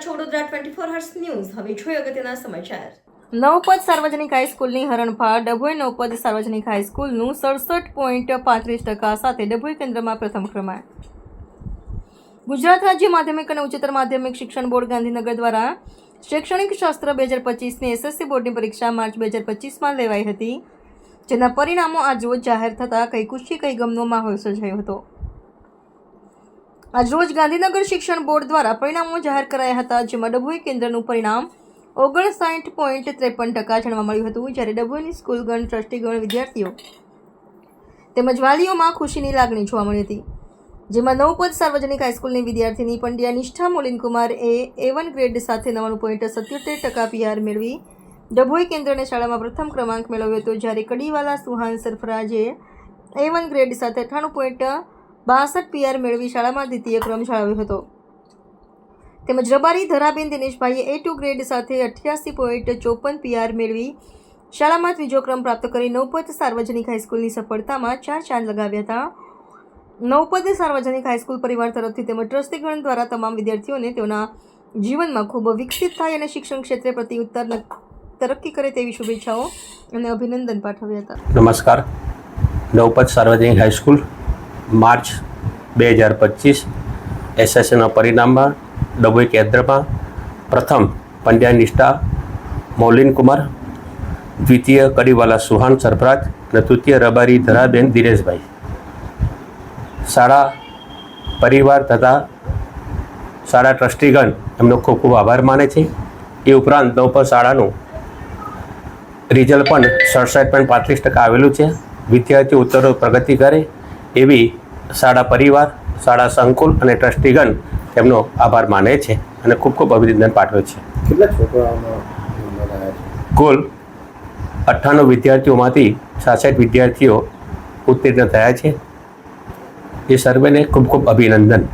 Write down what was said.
Twenty four hers news હવે જોઈએ અગત્યના સમાચાર. નવપદ સાર્વજનિક હાઈસ્કૂલની હરણફાળ, ડભોઈ નવપદ સાર્વજનિક હાઈસ્કૂલનું સડસઠ પોઈન્ટ પાંત્રીસ ટકા સાથે ડભોઈ કેન્દ્રમાં પ્રથમ ક્રમાંક. ગુજરાત રાજ્ય માધ્યમિક અને ઉચ્ચતર માધ્યમિક શિક્ષણ બોર્ડ ગાંધીનગર દ્વારા શૈક્ષણિક શાસ્ત્ર બે હજાર પચીસની એસએસસી બોર્ડની પરીક્ષા માર્ચ બે હજાર પચીસમાં લેવાઈ હતી, જેના પરિણામો આજરોજ જાહેર થતાં કઈ ખુશી, કઈ ગમનો માહોલ સર્જાયો હતો. આજરોજ ગાંધીનગર શિક્ષણ બોર્ડ દ્વારા પરિણામો જાહેર કરાયા હતા, જેમાં ડભોઈ કેન્દ્રનું પરિણામ ઓગણસાઠ પોઈન્ટ ત્રેપન ટકા જાણવા મળ્યું હતું, જ્યારે ડભોઈની સ્કૂલગણ, ટ્રસ્ટીગણ વિદ્યાર્થીઓ તેમજ વાલીઓમાં ખુશીની લાગણી જોવા મળી હતી. જેમાં નવપદ સાર્વજનિક હાઈસ્કૂલની વિદ્યાર્થીની પંડ્યા નિષ્ઠા મોલિનકુમાર એ એ વન ગ્રેડ સાથે નવ્વાણું પોઈન્ટ સત્યોતેર ટકા પીઆર મેળવી ડભોઈ કેન્દ્રને શાળામાં પ્રથમ ક્રમાંક મેળવ્યો હતો, જ્યારે કડીવાલા સુહાન સરફરાજે એ વન ગ્રેડ સાથે અઠ્ઠાણું પોઈન્ટ બાસઠ પીઆર મેળવી શાળામાં દ્વિતીય ક્રમ જાળવ્યો હતો. તેમજ રબારી ધરાબેન દિનેશભાઈએ એ ટુ ગ્રેડ સાથે અઠ્યાસી પોઈન્ટ ચોપન પીઆર મેળવી શાળામાં ત્રીજો ક્રમ પ્રાપ્ત કરી નવપદ સાર્વજનિક હાઈસ્કૂલની સફળતામાં ચાર ચાંદ લગાવ્યા હતા. નવપદ સાર્વજનિક હાઈસ્કૂલ પરિવાર તરફથી તેમજ ટ્રસ્ટીગણ દ્વારા તમામ વિદ્યાર્થીઓને તેઓના જીવનમાં ખૂબ વિકસિત થાય અને શિક્ષણ ક્ષેત્રે પ્રતિ ઉત્તર તરક્કી કરે તેવી શુભેચ્છાઓ અને અભિનંદન પાઠવ્યા હતા. નમસ્કાર. નવપત સાર્વજનિક હાઈસ્કૂલ માર્ચ બે હજાર પચીસ એસએસસીના પરિણામમાં ડભોઈ કેન્દ્રમાં પ્રથમ પંડ્યા નિષ્ઠા મૌલિન કુમાર, દ્વિતીય કડીવાલા સુહાન સરફરાજ અને તૃતીય રબારી ધરાબેન દિનેશભાઈ શાળા પરિવાર તથા શાળા ટ્રસ્ટીગણ એમનો ખૂબ ખૂબ આભાર માને છે. એ ઉપરાંત નવપર શાળાનું રિઝલ્ટ પણ સડસઠ પોઈન્ટ પાંત્રીસ ટકા આવેલું છે. વિદ્યાર્થીઓ ઉત્તરો પ્રગતિ કરે એવી શાળા પરિવાર શાળા સંકુલ અને ટ્રસ્ટીગણ તેમનો આભાર માને છે અને ખૂબ ખૂબ અભિનંદન પાઠવે છે. કેટલા કુલ અઠ્ઠાણું વિદ્યાર્થીઓમાંથી છાસઠ વિદ્યાર્થીઓ ઉત્તીર્ણ થયા છે. એ સર્વેને ખૂબ ખૂબ અભિનંદન.